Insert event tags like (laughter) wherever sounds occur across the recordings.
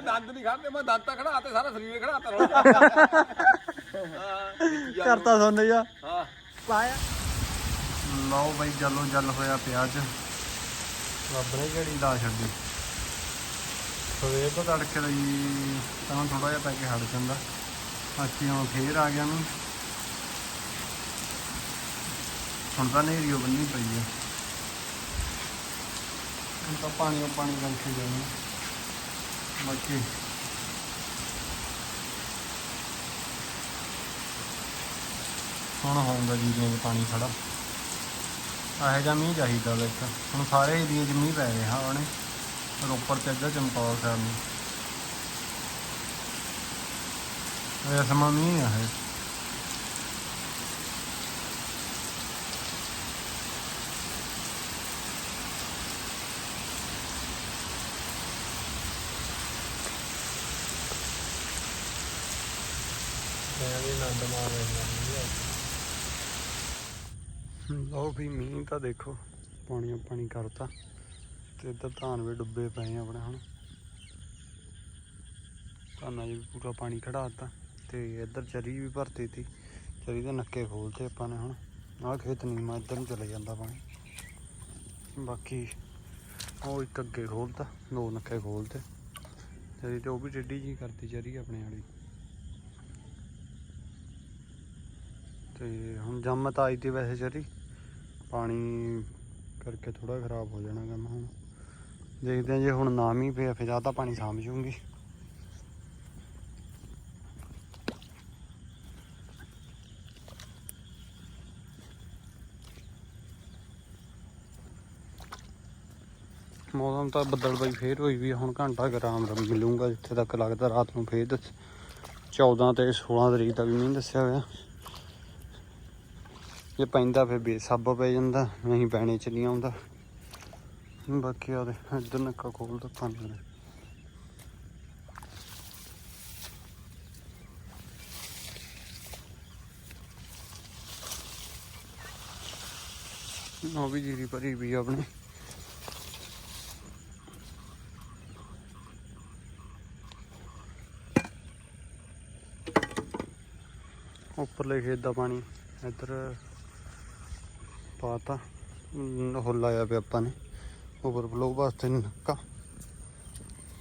ਦੰਦ ਨਹੀਂ ਖਾਂਦੇ ਮੈਂ ਦੰਦ ਤਾਂ ਖੜਾ ਤੇ ਸਾਰਾ ਸਰੀਰ ਖੜਾ ਤਾ ਹਾਂ ਕਰਤਾ ਸੁਣ ਜਾ ਹਾਂ। ਪਾਇਆ। ਲਓ ਬਈ ਜਲੋ ਜਲ ਹੋਇਆ ਪਿਆਜ ਰੱਬ ਨੇ ਕਿਹੜੀ ਲਾ ਛੱਡੀ? ਸਵੇਰ ਤੋਂ ਤੜਕੇ ਲਈ ਤਾਂ ਥੋੜਾ ਜਿਹਾ ਪੈ ਕੇ ਹਟ ਜਾਂਦਾ। ਬਾਕੀ ਹੁਣ ਫੇਰ ਆ ਗਿਆ ਨੂੰ। ਹੁਣ ਤਾਂ ਨੇਰੀਓ ਬੰਨੀ ਪਈ ਹੈ ਹੁਣ ਤਾਂ ਪਾਣੀ ਉਹ ਪਾਣੀ ਕਰਕੇ ਜਾਣਾ। ਬਾਕੀ ਹੁਣ ਹੋਊਗਾ ਜੀਰੀਆਂ 'ਚ ਪਾਣੀ ਖੜਾ। ਇਹੋ ਜਿਹਾ ਮੀਂਹ ਚਾਹੀਦਾ ਵਾ ਇੱਕ ਹੁਣ ਸਾਰੇ ਏਰੀਏ 'ਚ ਮੀਂਹ ਪੈ ਰਿਹਾ ਉਹਨੇ ਰੋਪੜ ਤੇ ਅੱਧਾ ਚਮਕੌਰ ਸਾਹਿਬ ਨੂੰ। ਇਹ ਸਮਾਂ ਮੀਂਹ ਆ ਇਹ ਮੈਂ ਵੀ ਨੰਦ ਮਾਰ ਰਿਹਾ ਲਓ ਵੀ ਮੀਂਹ ਤਾਂ ਦੇਖੋ, ਪਾਣੀ ਪਾਣੀ ਕਰਤਾ ਤੇ ਇੱਧਰ ਧਾਨ ਵੀ ਡੁੱਬੇ ਪਏ ਆ ਆਪਣੇ ਹੁਣ ਧਾਨਾਂ 'ਚ ਵੀ ਪੂਰਾ ਪਾਣੀ ਖੜਾਤਾ ਤੇ ਇੱਧਰ ਚਰੀ ਵੀ ਭਰਤੀ ਤੀ, ਚਰੀ ਦੇ ਨੱਕੇ ਖੋਲਤੇ ਆਪਾਂ ਨੇ ਹੁਣ ਆਹ ਖੇਤ ਨੀਮਾ ਇੱਧਰ ਨੂੰ ਚਲੇ ਜਾਂਦਾ ਪਾਣੀ। ਬਾਕੀ ਉਹ ਇੱਕ ਅੱਗੇ ਖੋਲਤਾ, ਦੋ ਨੱਕੇ ਖੋਲਤੇ। ਚਰੀ ਤੇ ਉਹ ਵੀ ਟੇਢੀ ਜੀ ਕਰਤੀ, ਚਰੀ ਆਪਣੇ ਵਾਲੀ। ਤੇ ਹੁਣ ਜੰਮ ਤਾਂ ਆਈ ਤੀ ਵੈਸੇ ਚਰੀ। ਪਾਣੀ ਕਰਕੇ ਥੋੜਾ ਖਰਾਬ ਹੋ ਜਾਣਾ ਕੰਮ ਹੁਣ। ਦੇਖਦੇ ਹਾਂ ਜੇ ਹੁਣ ਨਾ ਮੀਂਹ ਪਿਆ ਫਿਰ ਜ਼ਿਆਦਾ ਪਾਣੀ ਸਾਂਭ ਜੂਗੀ। ਮੌਸਮ ਤਾਂ ਬੱਦਲ ਬਾਈ ਫੇਰ ਹੋਈ ਵੀ ਆ, ਹੁਣ ਘੰਟਾ ਕੁ ਰਮ ਨਾਲ ਜਿੱਥੇ ਤੱਕ ਲੱਗਦਾ ਰਾਤ ਨੂੰ ਫੇਰ ਦੱਸ। 14 ਤੇ 16 ਤਰੀਕ ਤੱਕ ਮੀਂਹ ਦੱਸਿਆ ਹੋਇਆ। ਜੇ ਪੈਂਦਾ ਫਿਰ ਬੇਸੱਬ ਪੈ ਜਾਂਦਾ, ਨਹੀਂ ਪੈਣੇ ਚ ਨਹੀਂ ਆਉਂਦਾ। ਬਾਕੀ ਆ ਦੇ ਇੱਧਰ ਨੱਕਾ ਖੋਲ ਦੋ ਪਾਣੀ ਉਹ ਵੀ ਜੀਰੀ ਭਰੀ ਵੀ ਆ ਉੱਪਰਲੇ ਖੇਤ ਦਾ ਪਾਣੀ, ਇੱਧਰ ਪਾਤਾ। ਅਮ, ਉਹ ਲਾਇਆ ਪਿਆ ਆਪਾਂ ਨੇ। ਓਵਰਫਲੋ ਵਾਸਤੇ ਨੱਕਾ।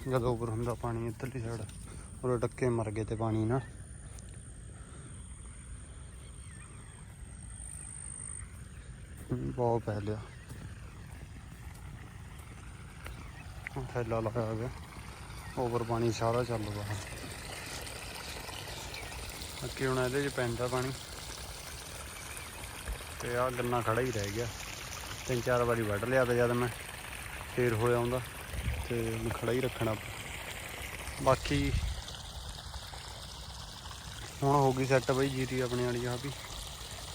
ਜਦੋਂ ਓਵਰ ਹੁੰਦਾ ਪਾਣੀ ਇੱਧਰਲੀ ਸਾਈਡ ਉਹ ਡੱਕੇ ਮਰ ਗਏ ਤੇ ਪਾਣੀ ਨਾਲ। ਬਹੁਤ ਪੈ ਲਿਆ। ਥੈਲਾ ਲਾਇਆ ਗਿਆ ਓਵਰ ਪਾਣੀ ਸਾਰਾ ਚੱਲ ਬਾਹਰ ਅੱਗੇ ਹੁਣ ਇਹਦੇ 'ਚ ਪੈਂਦਾ ਪਾਣੀ। ਤੇ ਆ ਗੰਨਾ ਖੜਾ ਹੀ ਰਹਿ ਗਿਆ। ਤਿੰਨ ਚਾਰ ਵਾਰੀ ਵੱਢ ਲਿਆ ਤਾਂ ਜਦ ਮੈਂ ਫੇਰ ਹੋਇਆ ਆਉਂਦਾ ਤੇ ਉਹਨੂੰ ਖੜਾ ਹੀ ਰੱਖਣਾ। ਬਾਕੀ ਹੁਣ ਹੋ ਗਈ ਸੈੱਟ ਬਈ ਜੀਰੀ ਆਪਣੇ ਵਾਲੀ ਆ ਵੀ।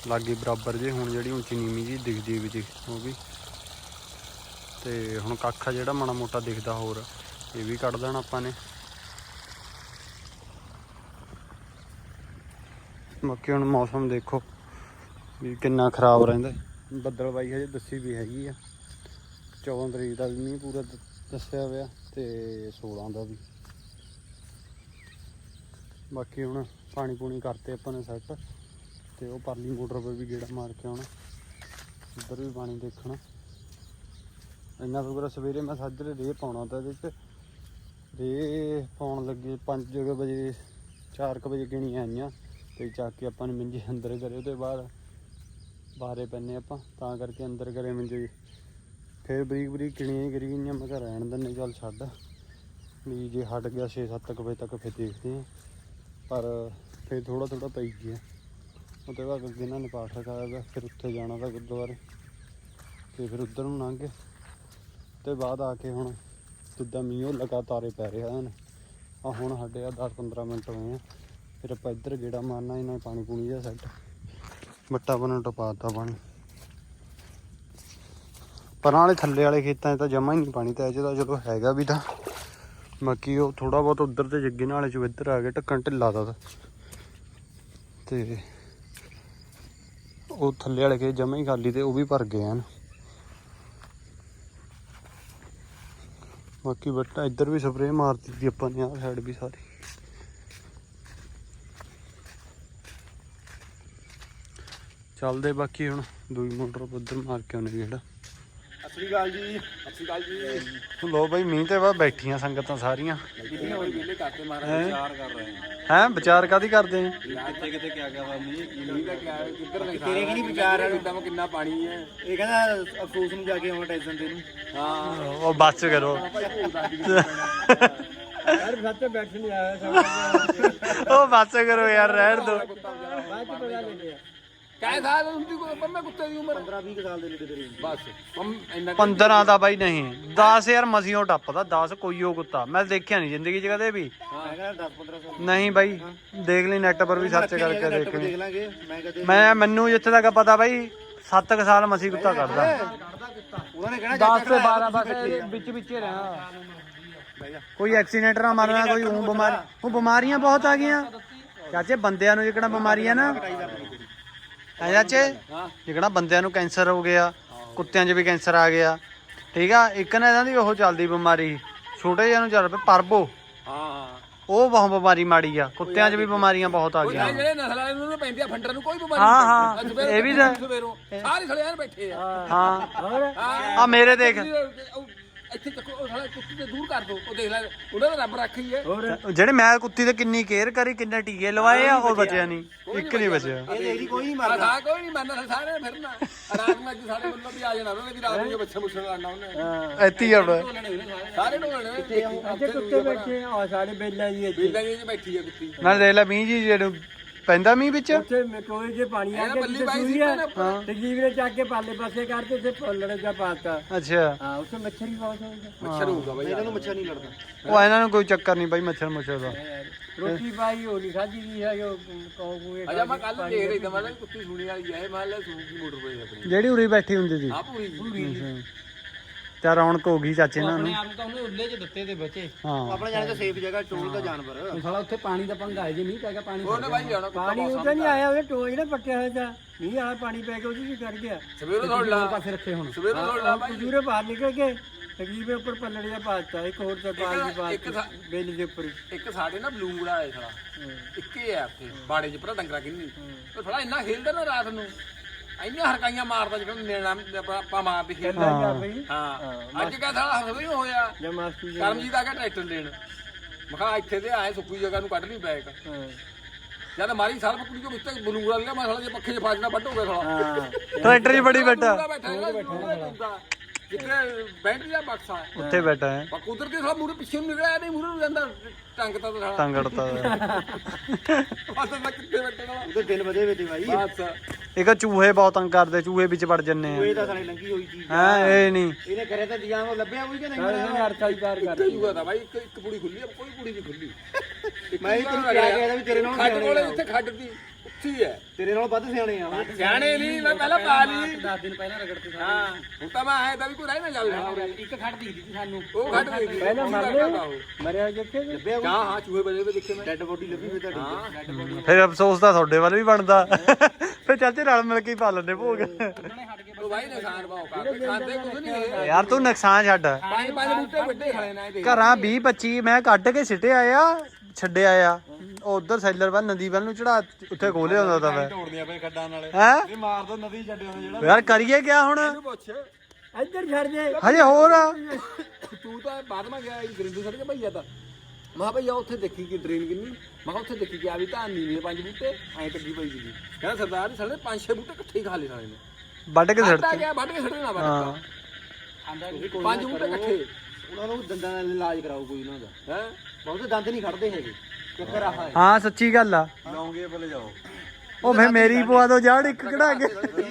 ਲਾਗੇ ਬਰਾਬਰ ਜੇ ਹੁਣ ਜਿਹੜੀ ਉੱਚੀ ਨੀਵੀਂ ਜੀ ਦਿਖਦੀ ਵੀ ਜੀ ਉਹ ਵੀ। ਤੇ ਹੁਣ ਕੱਖ ਜਿਹੜਾ ਮਾੜਾ ਮੋਟਾ ਦਿਖਦਾ ਹੋਰ, ਇਹ ਵੀ ਕੱਢ ਦੇਣਾ ਆਪਾਂ ਨੇ। ਬਾਕੀ ਹੁਣ ਮੌਸਮ ਦੇਖੋ। ਵੀ ਕਿੰਨਾ ਖਰਾਬ ਰਹਿੰਦਾ। ਬੱਦਲ ਬਾਈ ਹਜੇ ਦੱਸੀ ਵੀ ਹੈਗੀ ਆ। 14 ਤਰੀਕ ਦਾ ਵੀ ਮੀਂਹ ਪੂਰਾ ਦੱਸਿਆ ਹੋਇਆ ਤੇ 16 ਦਾ ਵੀ। ਬਾਕੀ ਹੁਣ ਪਾਣੀ ਪੂਣੀ ਕਰਤੇ ਆਪਾਂ ਨੇ ਸੈੱਟ ਤੇ ਉਹ ਪਰਲੀ ਮੋਟਰ 'ਤੇ ਵੀ ਗੇੜਾ ਮਾਰ ਕੇ ਆਉਣਾ। ਉੱਧਰ ਵੀ ਪਾਣੀ ਦੇਖਣਾ। ਇੰਨਾ ਫਿਰ ਸਵੇਰੇ ਮੈਂ ਸਾਜਰੇ ਰੇਹ ਪਾਉਣਾ ਤਾਂ ਇਹਦੇ 'ਚ। ਰੇਹ ਪਾਉਣ ਲੱਗੇ 5 ਵਜੇ 4 ਵਜੇ ਗਿਣੀਆਂ ਆਈਆਂ ਤੇ ਚੱਕ ਕੇ ਆਪਾਂ ਨੇ ਮੰਜੇ ਅੰਦਰ ਕਰੇ ਉਹਦੇ ਬਾਅਦ ਬਾਹਰੇ ਪੈਨੇ ਆਪਾਂ, ਤਾਂ ਕਰਕੇ ਅੰਦਰ ਕਰੇ ਮੰਜੇ ਫਿਰ ਬਰੀਕ ਬਰੀਕ ਕਿਣੀਆਂ ਹੀ ਕਰੀ ਗਈਆਂ ਮੈਂ ਕਿਹਾ ਰਹਿਣ ਦਿੰਨੇ ਚੱਲ ਛੱਡ। ਵੀ ਜੇ ਹਟ ਗਿਆ 6-7 ਵਜੇ ਤੱਕ ਫਿਰ ਦੇਖਦੇ ਹਾਂ। ਪਰ ਫਿਰ ਥੋੜਾ ਥੋੜਾ ਪਈ ਗਿਆ। ਉਹਦੇ ਬਾਅਦ ਅੱਗੇ ਇਹਨਾਂ ਨੇ ਪਾਠ ਰਖਾਇਆ ਵਾ, ਫਿਰ ਉੱਥੇ ਜਾਣਾ ਤਾਂ ਗੁਰਦੁਆਰੇ। ਤੇ ਫਿਰ ਉੱਧਰ ਨੂੰ ਲੰਘ ਗਏ। ਤੇ ਬਾਅਦ ਆ ਕੇ ਹੁਣ ਜਿੱਦਾਂ ਮੀਂਹ ਲਗਾਤਾਰੇ ਪੈ ਰਿਹਾ ਹਨ ਆ ਹੁਣ ਸਾਡੇ ਆ 10-15 ਮਿੰਟ ਹੋਏ ਆ। ਫਿਰ ਆਪਾਂ ਇੱਧਰ ਗੇੜਾ ਮਾਰਨਾ, ਇਹਨਾਂ ਨੇ ਪਾਣੀ ਪੂਣੀ ਜਿਹਾ ਸੈੱਟ ਬੱਟਾ ਬਣਾ ਟਪਾਤਾ ਪਾਣੀ ਪਰਾਂ ਵਾਲੇ ਥੱਲੇ ਵਾਲੇ ਖੇਤਾਂ 'ਚ ਤਾਂ ਜਮਾ ਹੀ ਨਹੀਂ ਪਾਣੀ, ਤਾਂ ਇਹ 'ਚ ਤਾਂ ਚਲੋ ਹੈਗਾ ਵੀ ਤਾਂ ਬਾਕੀ ਉਹ ਥੋੜਾ ਬਹੁਤ ਉੱਧਰ ਤੇ ਜੱਗੇ ਨਾਲੇ 'ਚ ਇੱਧਰ ਆ ਗਿਆ ਢੱਕਣ ਢਿੱਲਾ ਦਾ ਤਾਂ। ਤੇ ਉਹ ਥੱਲੇ ਵਾਲੇ ਖੇਤ ਜਮਾ ਹੀ ਖਾਲੀ ਤੇ ਉਹ ਵੀ ਭਰ ਗਏ ਹਨ। ਬਾਕੀ ਬੱਟਾ ਇੱਧਰ ਵੀ ਸਪਰੇਅ ਮਾਰ ਦਿੱਤੀ ਆਪਾਂ ਨੇ, ਆਹ ਸਾਈਡ ਵੀ ਸਾਰੀ। ਚੱਲਦੇ ਬਾਕੀ ਹੁਣ ਦੂਈ ਮੋਟਰ ਉੱਧਰ ਮਾਰ ਕੇ ਆਉਣੇ ਜਿਹੜਾ ਅਸਲੀ ਗੱਲ ਜੀ ਅਸਲੀ ਗੱਲ ਜੀ। ਲੋ ਬਾਈ ਮੀਂਹ ਤੇ ਬਾਅਦ ਬੈਠੀਆਂ ਸੰਗਤਾਂ ਸਾਰੀਆਂ। ਕਿੰਨੇ ਵੇਲੇ ਹੈਂ? ਵਿਚਾਰ ਕਰ ਰਹੇ ਹੈਂ ਵਿਚਾਰ ਕਾਦੀ ਕਰਦੇ ਆ ਕਿੱਥੇ ਕਿੱਥੇ ਕਿਆ ਕਿਆ ਵਾ ਮੀਂਹ ਕੀ ਮੀਂਹ ਦਾ ਕਿਆ ਕਿੱਧਰ ਨੇ ਤੇਰੇ ਕੀ ਨੀ ਵਿਚਾਰ ਆ? ਕਿੱਦਾਂ ਕਿੰਨਾ ਪਾਣੀ ਹੈ? ਇਹ ਕਹਿੰਦਾ ਅਫਸੋਸ ਨੂੰ ਜਾ ਕੇ ਆਉਣਾ ਟੈਸ਼ਨ ਤੇ ਨੂੰ ਹਾਂ ਉਹ ਬੱਸ ਕਰੋ। ਯਾਰ ਸੱਤੇ ਬੈਠ ਨਹੀਂ ਆਇਆ ਸਭ ਉਹ ਬੱਸ ਕਰੋ ਯਾਰ ਰਹਿਣ ਦੋ। ਬਾਅਦ ਚ ਪਤਾ ਲੱਗਿਆ ਸਾਲ ਹੁੰਦੀ ਕੋਈ? ਪਰ ਮੈਂ ਕੁੱਤੇ ਦੀ ਉਮਰ। 15 20 ਸਾਲ ਦੇ ਨੇੜੇ ਤੇਰੇ ਬਸ ਹਮ ਇੰਨਾ 15 ਦਾ ਬਾਈ ਨਹੀਂ। 10 ਯਾਰ ਮਸੀਓ ਟੱਪਦਾ 10 ਕੋਈ ਉਹ ਕੁੱਤਾ। ਮੈਂ ਦੇਖਿਆ ਨਹੀਂ ਜ਼ਿੰਦਗੀ 'ਚ ਕਦੇ ਵੀ। ਮੈਂ ਕਹਿੰਦਾ 10 15 ਸਾਲ। ਨਹੀਂ ਬਾਈ ਦੇਖ ਲਈ ਨੈਟ ਪਰ ਵੀ ਸਰਚ ਕਰਕੇ ਨੈੱਟ ਦੇਖ ਤੇ ਲਈ। ਦੇਖ ਲਾਂਗੇ। ਮੈਂ ਕਦੇ ਮੈਂ ਮੈਨੂੰ ਜਿੱਥੇ ਤੱਕ ਪਤਾ ਬਾਈ 7 ਸਾਲ ਮਸੀ ਕੁੱਤਾ ਕੱਢਦਾ। ਉਹਨਾਂ ਨੇ ਕਹਿਣਾ 10 ਤੇ 12 ਬਸ ਵਿੱਚ ਵਿੱਚ ਹੀ ਰਹਾ ਕੋਈ ਐਕਸੀਡੈਂਟ ਨਾ ਮਰਨਾ ਕੋਈ ਉਹ ਬਿਮਾਰੀ ਉਹ ਬਿਮਾਰੀਆਂ ਬਹੁਤ ਆ ਗਈਆਂ। ਚਾਚੇ ਬੰਦਿਆਂ ਨੂੰ ਜਿਹੜਾ ਬਿਮਾਰੀਆਂ ਨਾ? ਹੈ। ਚਾਚੇ ਜਿਹੜਾ ਬੰਦਿਆਂ ਨੂੰ ਕੈਂਸਰ ਹੋ ਗਿਆ ਕੁੱਤਿਆਂ 'ਚ ਵੀ ਕੈਂਸਰ ਆ ਗਿਆ। ਠੀਕ ਆ? ਇੱਕ ਨਾ ਇਹਨਾਂ ਦੀ ਉਹ ਚੱਲਦੀ ਬਿਮਾਰੀ ਛੋਟੇ ਜਿਹੇ ਨੂੰ ਚੱਲ ਪਏ ਪਰਬੋ। ਹਾਂ। ਹਾਂ ਉਹ ਬਹੁਤ ਬਿਮਾਰੀ ਮਾੜੀ ਆ। ਕੁੱਤਿਆਂ 'ਚ ਵੀ ਬਿਮਾਰੀਆਂ ਬਹੁਤ ਆ ਗਈਆਂ। ਜਿਹੜੇ ਨਸਲ ਵਾਲੇ ਨੂੰ ਪੈਂਦੀਆਂ ਫੰਡਰ ਨੂੰ ਕੋਈ ਬਿਮਾਰੀ ਹਾਂ, ਨਹੀਂ ਹਾਂ, ਪੈਂਦੀ। ਇਹ ਵੀ ਸਾਰੇ ਸੜੇ ਐਨ ਬੈਠੇ ਆ। ਹਾਂ। ਆ ਮੇਰੇ ਦੇਖ। ਇੱਥੇ ਚੱਕੋ ਉਹ ਸਾਲਾ ਕੁੱਤੀ ਤੇ ਦੂਰ ਕਰ ਦੋ। ਉਹ ਦੇਖ ਲੈ ਉਹਨਾਂ ਦਾ ਰੱਬ ਰੱਖੀ ਹੈ। ਹੋਰ ਜਿਹੜੇ ਮੈਂ ਕੁੱਤੀ ਤੇ ਕਿੰਨੀ ਕੇਅਰ ਕਰੀ ਕਿੰਨੇ ਟੀਕੇ ਲਵਾਏ ਆ ਉਹ ਬਚਿਆ ਨਹੀਂ। ਇੱਕ ਨਹੀਂ ਬਚਿਆ। ਇਹ ਦੇਖਦੀ ਕੋਈ ਨਹੀਂ ਮਰਦਾ ਸਾ ਕੋਈ ਨਹੀਂ ਮੰਨਦਾ ਸਾਰੇ ਫਿਰਨਾ। ਰਾਤ ਨੂੰ ਅੱਜ ਸਾਡੇ ਵੱਲੋਂ ਵੀ ਆ ਜਾਣਾ ਉਹਨੇ ਵੀ ਰਾਤ ਨੂੰ ਬੱਚੇ ਮੁੱਛਣ ਲੜਨਾ ਉਹਨੇ। ਐਤੀ ਆਉਣਾ ਸਾਰੇ ਢੋਲਣੇ ਇੱਥੇ ਕੁੱਤੇ ਬੈਠੇ ਆ ਸਾਡੇ ਬੇਲਾ ਜੀ ਇੱਥੇ। ਬਿੱਲਾਂ ਜੀ ਬੈਠੀ ਆ ਕੁੱਤੀ। ਨਾਲ ਦੇਖ ਲੈ ਮੀਂਹ ਜੀ ਜਿਹਨੂੰ ਪੈਂਦਾ ਮੀਂਹ ਵਿੱਚ? ਉੱਥੇ ਕੋਈ ਜੇ ਪਾਣੀ ਆ ਗਿਆ ਬੱਲੀ ਬਾਈ ਸੀ। ਤੇ ਜੀਵ ਨੇ ਚੱਕ ਕੇ ਪਾਲੇ ਪਾਸੇ ਕਰਦੇ ਤੇ ਫੁੱਲੜੇ ਦਾ ਪਾਤਾ ਅੱਛਾ। ਹਾਂ ਉੱਥੇ ਮੱਛਰ ਹੀ ਬਹੁਤ ਹੋਊਗਾ। ਮੱਛਰ ਹੋਊਗਾ ਬਾਈ ਇਹਨਾਂ ਨੂੰ ਮੱਛਰ ਨਹੀਂ ਲੜਦਾ। ਉਹ ਇਹਨਾਂ ਨੂੰ ਕੋਈ ਚੱਕਰ ਨਹੀਂ ਬਾਈ ਮੱਛਰ ਮੁੱਛਰ ਦਾ। ਰੋਟੀ ਪਾਈ ਉਹ ਨਹੀਂ ਖਾਧੀ ਦੀ ਹੈ ਜੋ ਕਹੋ ਕੋਈ ਅਜਾ ਮੈਂ ਕੱਲ ਦੇਖ ਰਹੀ ਤਾਂ ਮੈਂ ਕੁੱਤੀ ਸੁਣੀ ਵਾਲੀ ਹੈ ਮੈਂ ਲੈ ਸੂਕੀ ਮੋਟਰ ਪਈ ਆਪਣੀ। ਜਿਹੜੀ ਉਰੀ ਬੈਠੀ ਹੁੰਦੀ ਸੀ। ਆ ਪੂਰੀ ਪੂਰੀ ਤੇ ਰੌਣਕ ਹੋ ਗਈ ਚਾਚੇ ਨਾਲ ਨੂੰ। ਆਪ ਤਾਂ ਉਹਨੇ ਉੱਲੇ ਚ ਦਿੱਤੇ ਤੇ ਬੱਚੇ। ਹਾਂ। ਆਪਣਾ ਜਾਣੇ ਤਾਂ ਸੇਫ ਜਗ੍ਹਾ ਟੋਲ ਦਾ ਜਾਨਵਰ। ਸਾਲਾ ਉੱਥੇ ਪਾਣੀ ਦਾ ਪੰਗਾ ਹੈ ਜੇ ਨਹੀਂ ਪੈਗਾ ਪਾਣੀ ਉਹਨੇ ਬਾਈ ਜਾਣਾ ਪਾਣੀ ਉੱਤੇ ਨਹੀਂ ਆਇਆ ਉਹਦੇ ਟੋਲ ਜਿਹੜਾ ਪੱਟਿਆ ਹੋਇਆ ਤਾਂ। ਨਹੀਂ ਆ ਪਾਣੀ ਪੈ ਕੇ ਉਹਦੀ ਵੀ ਕਰ ਗਿਆ। ਸਵੇਰੋਂ ਦੌੜ ਲਾ। ਪਾਸੇ ਰੱਖੇ ਹੁਣ। ਸਵੇਰੋਂ ਦੌੜ ਲਾ ਬਾਈ। ਪੂਰੇ ਬਾਹਰ ਨਿਕਲ ਕੇ ਤਕਰੀਬ ਉੱਪਰ ਪੱਲੜੇ ਦਾ ਪਾਤਾ ਇੱਕ ਹੋਰ ਤੇ ਪਾਲ ਦੀ ਇੱਕ ਪਾਤ ਬੇਲ ਦੇ ਉੱਪਰ। ਇੱਕ ਸਾਡੇ ਨਾ ਬਲੂੰਗੜਾ ਹੈ ਸਾਲਾ। ਇੱਕੇ ਆ ਉੱਥੇ ਬਾੜੇ 'ਚ ਪਰਾ ਡੰਗਰਾ ਕਿੰਨੀ। ਉਹ ਥੋੜਾ ਇੰਨਾ ਖੇਲਦਾ ਨਾ ਰਾਤ ਨੂੰ। ਇੰਨੀਆਂ ਹਰਕਾਈਆਂ ਮਾਰਦਾ ਜਿਹੜਾ ਨੇਣਾ ਆਪਾਂ- ਆਪਾਂ ਮਾਰਦੇ ਖੇਲਦਾ ਹਾਂ ਬਈ ਹਾਂ। ਅੱਜ ਕਾ ਸਾਲਾ ਹਰਵੇ ਹੀ ਹੋਇਆ। ਜਾਂ ਮਾਸਟਰ ਜੀ ਕਰਮਜੀਤ ਆ ਗਿਆ ਟਰੈਕਟਰ ਲੈਣ। ਮੈਂ ਕਿਹਾ ਇੱਥੇ ਤੇ ਆਏ ਸੁੱਕੀ ਜਗ੍ਹਾ ਨੂੰ ਕੱਢ ਲਈ ਬੈਗ ਹਾਂ। ਜਦ ਮਾਰੀ ਸਾਲ ਪਕੜੀ ਜੋ ਵਿੱਚ ਬਲੂੰਗੜਾ ਲਿਆ ਮੈਂ ਸਾਲਾ ਜੇ ਪੱਖੇ 'ਚ ਫਾਜਣਾ ਵੱਢ ਹੋ ਗਿਆ ਸਾਲਾ। ਹਾਂ। ਟਰੈਕਟਰ 'ਚ ਬੜੀ ਬੈਠਾ। ਬੈਠਾ ਜਿੱਥੇ ਬੈਟਰੀ ਦਾ ਬਕਸਾ ਹੈ ਉੱਥੇ ਬੈਠਾ ਹੈ। ਪਰ ਕੁਦਰਤੀ ਸਾਲਾ ਮੂਰੇ ਪਿੱਛੇ ਨੂੰ ਨਿਕਲਿਆ ਨਹੀਂ ਮੂਰੇ ਨੂੰ ਜਾਂਦਾ ਟੰਗ ਤਾਂ ਸਾਲਾ। ਤੰਗੜਤਾ ਪਤਾ ਨਾ ਕਿੱਥੇ ਬੈਠਣਾ ਉਹਦੇ ਦਿਨ ਵਧੇ ਵੇ ਤੇ ਭਾਈ ਬਸ। ਇੱਕ ਚੂਹੇ ਬਹੁਤ ਤੰਗ ਕਰਦੇ ਚੂਹੇ ਵਿੱਚ ਵੜ ਜੰਨੇ ਆ। ਇਹ ਤਾਂ ਸਾਡੀ ਲੰਗੀ ਹੋਈ ਚੀਜ਼ ਹੈ ਇਹ ਨਹੀਂ। ਇਹਨੇ ਕਰੇ ਤਾਂ ਦੀਆਂ ਉਹ ਲੱਭਿਆ ਕੋਈ ਕਿ ਨਹੀਂ? ਸਾਰੇ ਨੇ ਅਰਥਾ ਹੀ ਪਾਰ ਕਰ ਕਿੱਥੇ ਜੂਗਾ ਤਾਂ ਬਾਈ ਇੱਕ ਇੱਕ ਪੁੜੀ ਖੁੱਲੀ ਆ ਕੋਈ ਪੁੜੀ ਨਹੀਂ ਖੁੱਲੀ। (laughs) ਮੈਂ ਵੀ ਤੈਨੂੰ ਕਿਹਾ ਗਿਆ ਵੀ ਤੇਰੇ ਨਾਲ ਖੱਡ ਸਿਆਣੇ ਕੋਲੇ ਆ। ਜਿੱਥੇ ਖੱਡ ਦੀ ਉੱਥੀ ਹੈ ਤੇਰੇ ਨਾਲ ਵੱਧ ਸਿਆਣੇ ਆ। ਸਿਆਣੇ ਨਹੀਂ ਮੈਂ ਪਹਿਲਾਂ ਪਾ ਲਈ। 10 ਦਿਨ ਪਹਿਲਾਂ ਰਗੜਤੇ ਸਾਰੇ। ਹਾਂ ਹੁਣ ਤਾਂ ਮੈਂ ਆਇਆ ਤਾਂ ਵੀ ਕੋਈ ਰਹਿ ਨਾ ਜਾਵੇ ਇੱਕ ਖੜ ਦਿਖਦੀ ਸੀ ਸਾਨੂੰ। ਉਹ ਖੱਡ ਗਈ ਸੀ ਪਹਿਲਾਂ ਮਰ ਲਿਆ। ਲਿਆ ਮਰਿਆ ਕਿੱਥੇ ਲੱਭਿਆ ਹਾਂ ਹਾਂ ਚੂਹੇ ਬਜੇ ਵੇ ਦੇਖੇ ਮੈਂ। ਡੈੱਡ ਬੋਡੀ ਲੱਭੀ ਫੇ ਤੁਹਾਡੀ। ਹਾਂ। ਫਿਰ ਅਫਸੋਸ ਤਾਂ ਤੁਹਾਡੇ ਵੱਲ ਵੀ ਬਣਦਾ। ਫਿਰ ਚਾਚੇ ਰਲ ਮਿਲ ਕੇ ਹੀ ਪਾ ਲੈਂਦੇ ਭੋਗ। ਉਹ ਬਾਈ ਨੁਕਸਾਨ ਪਾਉ ਕਰਦੇ ਖਾਂਦੇ ਕੁਝ ਨਹੀਂ ਇਹ ਯਾਰ ਤੂੰ ਨੁਕਸਾਨ ਛੱਡ। ਪੰਜ ਪੰਜ ਬੂਟੇ ਵੱਡੇ ਖੜੇ ਨਾ ਇਹਦੇ ਘਰਾਂ 20 25 ਮੈਂ ਕੱਢ ਕੇ ਸਿੱਟੇ ਆਇਆ ਛੱਡਿਆ ਆ। ਉਧਰ ਸੈਲਰ ਵੱਲ ਨਦੀ ਵੱਲ ਨੂੰ ਚੜਾ ਉੱਥੇ ਖੋਲਿਆ ਹੁੰਦਾ ਤਾਂ ਮੈਂ। ਤੋੜਦੀਆਂ ਪਏ ਖੱਡਾਂ ਨਾਲੇ ਹੈ? ਇਹ ਮਾਰ ਦੋ ਨਦੀ ਛੱਡਿਆ ਜਿਹੜਾ ਯਾਰ ਕਰੀਏ ਕਿਆ ਹੁਣ? ਪੁੱਛ ਇੱਧਰ ਛੱਡ ਦੇ। ਹਜੇ ਹੋਰ ਆ। ਤੂੰ ਤਾਂ ਬਾਅਦ ਮੈਂ ਗਿਆ ਗਰਿੰਦੂ ਛੱਡ ਕੇ ਭਈਆ ਤਾਂ। ਮਾ ਭਈਆ ਉੱਥੇ ਦੇਖੀ ਕਿ ਡਰੇਨ ਕਿੰਨੀ? ਮੈਂ ਕਿਹਾ ਉੱਥੇ ਦੇਖੀ ਕਿ ਆ ਵੀ ਤਾਂ ਨੀਵੇਂ ਪੰਜ ਬੂਟੇ ਐਂ ਕੱਢੀ ਪਈ ਸੀ ਕਹਿੰਦਾ ਸਰਦਾਰ ਜੀ ਸਾਡੇ ਪੰਜ ਛੇ ਬੂਟੇ ਇਕੱਠੇ ਹੀ ਖਾ ਲਏ ਸਾਲੇ ਨੇ। ਵੱਢ ਕੇ ਸਿੱਟ ਗਿਆ ਵੱਢ ਕੇ ਹਾਂ। ਵੱਢ ਪੰਜ ਬੂਟੇ ਇਕੱਠੇ। ਉਹਨਾਂ ਨੂੰ ਦੰਦਾਂ ਦਾ ਇਲਾਜ ਕਰਾਓ ਕੋਈ ਉਹਨਾਂ ਦਾ ਹੈ? ਬਹੁਤੇ ਦੰਦ ਨਹੀਂ ਖੜਦੇ ਹੈਗੇ। ਚੱਕਰ ਆਹ ਹੈ। ਹਾਂ ਸੱਚੀ ਗੱਲ ਆ। ਲੌਂਗੇ ਬਲੇ ਜਾਓ। ਉਹ ਫੇ ਮੇਰੀ ਪਵਾ ਦੋ ਜੜ ਇੱਕ ਕਢਾ ਕੇ।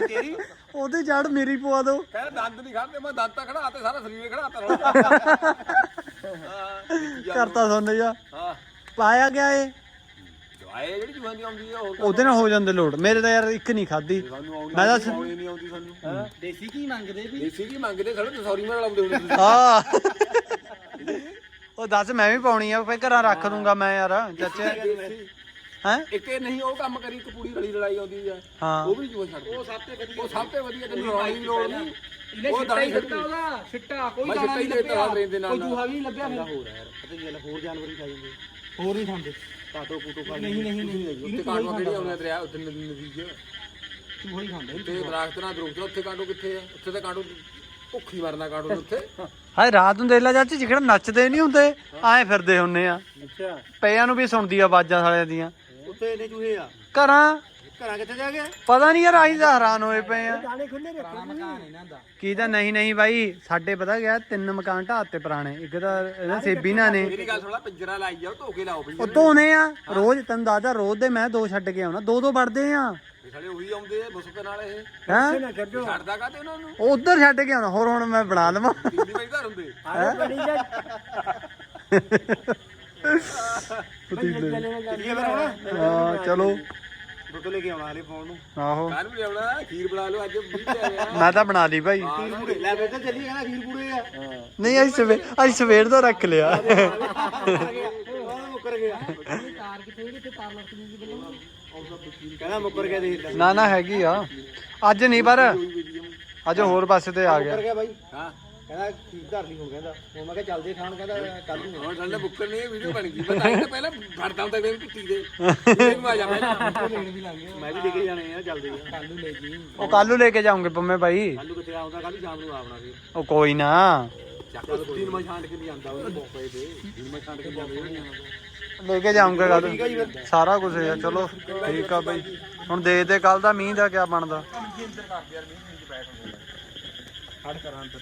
ਤੇਰੀ? ਉਹਦੇ ਜੜ ਮੇਰੀ ਪਵਾ ਦੋ। ਕਹਿੰਦਾ ਦੰਦ ਨਹੀਂ ਖਾਦੇ ਮੈਂ ਦੰਦ ਤਾਂ ਖੜਾ ਤੇ ਸਾਰਾ ਸਰੀਰ ਖੜਾ ਤਾ ਹਾਂ (laughs) ਕਰਤਾ ਸੁਣ ਜਾ ਹਾਂ। ਪਾਇਆ ਗਿਆ ਏ ਦਵਾਈ ਜਿਹੜੀ ਜੁਹਾਂ ਦੀ ਆਉਂਦੀ ਆ ਹੋਰ ਉਹਦੇ ਨਾਲ ਹੋ ਜਾਂਦੇ ਲੋਡ ਮੇਰੇ ਤਾਂ ਯਾਰ ਇੱਕ ਨਹੀਂ ਖਾਦੀ ਸਾਨੂੰ ਆਉਣੀ ਮੈਂ ਤਾਂ ਆਉਣੀ ਨਹੀਂ ਆਉਂਦੀ ਸਾਨੂੰ। ਦੇਸੀ ਕੀ ਮੰਗਦੇ ਵੀ। ਦੇਸੀ ਕੀ ਮੰਗਦੇ ਸਾਡੇ ਸੌਰੀ ਨਾਲ ਲਾਉਂਦੇ ਹੁੰਦੇ ਤੁਸੀਂ ਆ ਉਹ ਦੱਸ ਮੈਂ ਵੀ ਪਾਉਣੀ ਆ ਫੇ ਘਰਾਂ ਰੱਖ ਦੂੰਗਾ ਮੈਂ ਯਾਰ ਚਾਚੇ। ਦੇਸੀ ਹੈ? ਇੱਕ ਇਹ ਨਹੀਂ ਉਹ ਕੰਮ ਕਰੀ ਇੱਕ ਪੂਰੀ ਰਲੀ ਲੜਾਈ ਆਉਂਦੀ ਆ। ਹਾਂ। ਉਹ ਵੀ ਜੂਆ ਛੱਡ ਉਹ ਸਭ ਤੋਂ ਵਧੀਆ ਉਹ ਸਭ ਤੋਂ ਵਧੀਆ ਤੈਨੂੰ ਲੜਾਈ ਦੀ ਲੋੜ ਨਹੀਂ। ਇਹਨੇ ਉਹ ਸਿੱਟਾ ਹੀ ਦਿੱਤਾ ਉਹਦਾ ਸਿੱਟਾ ਕੋਈ ਮੈਂ ਦਾਣਾ ਸਿੱਟਾ ਹੀ ਨਹੀਂ ਦੇਤਾ ਲੱਭਿਆ ਟ੍ਰੇਨ ਦੇ ਨਾਲ ਕੋਈ ਨਾਲ। ਜੂਹਾ ਵੀ ਨਹੀਂ ਲੱਭਿਆ ਫਿਰ। ਹੋਰ ਯਾਰ ਪਤਾ ਕੀ ਗੱਲ ਹੋਰ ਜਾਨਵਰ ਹੀ ਖਾ ਜਾਂਦੇ ਹੋਰ ਨਹੀਂ ਖਾਂਦੇ। ਕਾਟੋ ਕੂਟੋ ਖਾ ਨਹੀਂ ਨਹੀਂ ਨਹੀਂ ਉੱਥੇ ਕਾਂਡੋ ਕਿਹੜੇ ਆਉਂਦੇ ਦਰਿਆ ਉੱਥੇ ਨਦੀਜੇ ਚੂਹਾ ਹੀ ਖਾਂਦੇ ਤੇ ਦਰਖਤ ਨਾਲ ਦਰੁਖਤ ਉੱਥੇ ਕਾਂਡੋ ਕਿੱਥੇ ਆ? ਉੱਥੇ ਤਾਂ ਕਾਂਡੋ ਭੁੱਖੀ ਮਰਨਾ ਕਾਂਡੋ ਨੂੰ ਉੱਥੇ। ਹਾਏ ਰਾਤ ਨੂੰ ਦੇਖ ਲੈ ਚਾਚੀ ਜਿਹੜਾ ਨੱਚਦੇ ਨਹੀਂ ਹੁੰਦੇ ਐਂ ਫਿਰਦੇ ਹੁੰਨੇ ਆ। ਅੱਛਾ। ਪਿਆਂ ਨੂੰ ਵੀ ਸੁਣਦੀ ਆ ਆਵਾਜ਼ਾਂ ਸਾਲਿਆਂ ਦੀਆਂ। ਉੱਥੇ ਇਹਨੇ ਚੂਹੇ ਆ। ਘਰਾਂ? ਘਰਾਂ ਕਿੱਥੇ ਜਾ ਗਿਆ ਪਤਾ ਨਹੀਂ ਯਾਰ ਆਹੀ ਤਾਂ ਹੈਰਾਨ ਹੋਏ ਪਏ ਆ। ਦਾਣੇ ਖੁੱਲੇ ਰੱਖੇ ਮਕਾਨ ਇਹਨਾਂ ਦਾ। ਕੀ ਤਾਂ ਨਹੀਂ ਨਹੀਂ ਬਾਈ ਸਾਡੇ ਪਤਾ ਗਿਆ ਤਿੰਨ ਮਕਾਨ ਢਾਤੇ ਪੁਰਾਣੇ। ਇੱਕ ਤਾਂ ਇਹਦਾ ਸੇਬੀਨਾ ਨੇ। ਮੇਰੀ ਗੱਲ ਸੁਣਾ ਪਿੰਜਰਾ ਲਾਈ ਜਾਓ ਧੋ ਕੇ ਲਾਓ ਬਈ ਉਹ ਧੋਨੇ ਆ। ਰੋਜ਼ ਤੈਨੂੰ ਦੱਸਦਾ ਰੋਜ਼ ਦੇ ਮੈਂ ਦੋ ਛੱਡ ਕੇ ਆਉਣਾ ਦੋ ਦੋ ਵੜਦੇ ਆ। ਇਹ ਸਾਲੇ ਉਹੀ ਆਉਂਦੇ ਆ ਮੁਸਕ ਨਾਲ ਇਹ। ਹੈ? ਨਾ ਛੱਡੋ। ਛੱਡਦਾ ਕਾਤੇ ਉਹਨਾਂ ਨੂੰ? ਉਧਰ ਛੱਡ ਕੇ ਆਉਣਾ ਹੋਰ ਹੁਣ ਮੈਂ ਬਣਾ ਲਵਾਂ। ਘਰ ਹੁੰਦੇ। ਬੜੀ (laughs) ਪਤੀਲੇ ਹਾਂ ਚਲੋ। ਦੁੱਧ ਲੈ ਕੇ ਆਉਣਾ ਹਲੇ ਫੋਨ ਨੂੰ। ਆਹੋ। ਕਾਹ ਨੂੰ ਲਿਆਉਣਾ ਖੀਰ ਬਣਾ ਲਓ ਅੱਜ ਵੀ ਤੇ ਆਇਆ। ਮੈਂ ਤਾਂ ਬਣਾ ਲਈ ਭਾਈ। ਖੀਰ ਪੂੜੇ। ਲੈ ਬੇਟਾ ਚੱਲੀ ਕਹਿੰਦਾ ਖੀਰ ਪੂੜੇ ਆ। ਨਹੀਂ ਅਸੀਂ ਸਵੇਰ ਅਸੀਂ ਸਵੇਰ ਦਾ ਰੱਖ ਲਿਆ। ਮੁੱਕਰ ਗਿਆ। ਤਾਰ ਕਿੱਥੇ ਕਿੱਥੇ ਤਾਰ ਲੱਟਣੀ ਜੀ ਬੋਲੋ ਕਹਿੰਦਾ ਮੁੱਕਰ ਗਿਆ ਦੇਖ ਲੈ। ਨਾ ਨਾ ਹੈਗੀ ਆ। ਅੱਜ ਨਹੀਂ ਪਰ ਅੱਜ ਹੋਰ ਪਾਸੇ ਤੇ ਆ ਗਿਆ। ਮੁੱਕਰ ਗਿਆ ਬਾਈ। ਹਾਂ। ਕਹਿੰਦਾ ਖੀਰ ਧਰ ਲਈ ਹੁਣ ਕਹਿੰਦਾ। ਉਹ ਮੈਂ ਕਿਹਾ ਚੱਲਦੇ ਖਾਣ ਕਹਿੰਦਾ ਕੱਲ ਨੂੰ ਹੁਣ ਸਾਡੇ ਬੁੱਕਰ ਨਹੀਂ ਵੀਡੀਓ ਬਣ ਗਈ ਮੈਂ ਤਾਂ ਹੀ ਤਾਂ ਪਹਿਲਾਂ ਫੜਦਾ ਹੁੰਦਾ ਕਿ ਟੁੱਟੀ ਦੇ। ਇਹਨੂੰ ਆ ਜਾ ਪਹਿਲਾਂ ਲੈਣ ਵੀ ਲੱਗ ਗਿਆ। ਮੈਂ ਵੀ ਲੈ ਕੇ ਜਾਣੇ ਆ ਜਲਦੀ ਕੱਲ ਨੂੰ ਲੈ ਜੀ। ਉਹ ਕੱਲ ਨੂੰ ਲੈ ਕੇ ਜਾਉਂਗੇ ਪੰਮੇ ਭਾਈ। ਕੱਲ ਨੂੰ ਕਿੱਥੇ ਆਉਂਦਾ ਕੱਲ ਸ਼ਾਮ ਨੂੰ ਆਉਣਾ ਫਿਰ। ਉਹ ਕੋਈ ਨਾ। ਚੱਕ ਦਿਨ ਮੈਂ ਛਾਂਟ ਕੇ ਨਹੀਂ ਜਾਂਦਾ ਉਹਨੂੰ ਮੌਕੇ ਤੇ। ਦਿਨ ਮੈਂ ਛਾਂਟ ਕੇ ਜਾਵੇ ਲੈ ਕੇ ਜਾਉਂਗੇ ਕੱਲ ਸਾਰਾ ਕੁਝ ਹੈ ਚਲੋ ਠੀਕ ਆ ਬਾਈ ਹੁਣ ਦੇਖਦੇ ਕੱਲ ਦਾ ਮੀਂਹ ਦਾ ਕੀ ਬਣਦਾ। ਅੰਦਰ ਕਰਦੇ ਯਾਰ ਮੀਂਹ ਚ ਬੈਠ ਹੁੰਦੇ ਹੜ ਕਰਾਂ ਅੰਦਰ।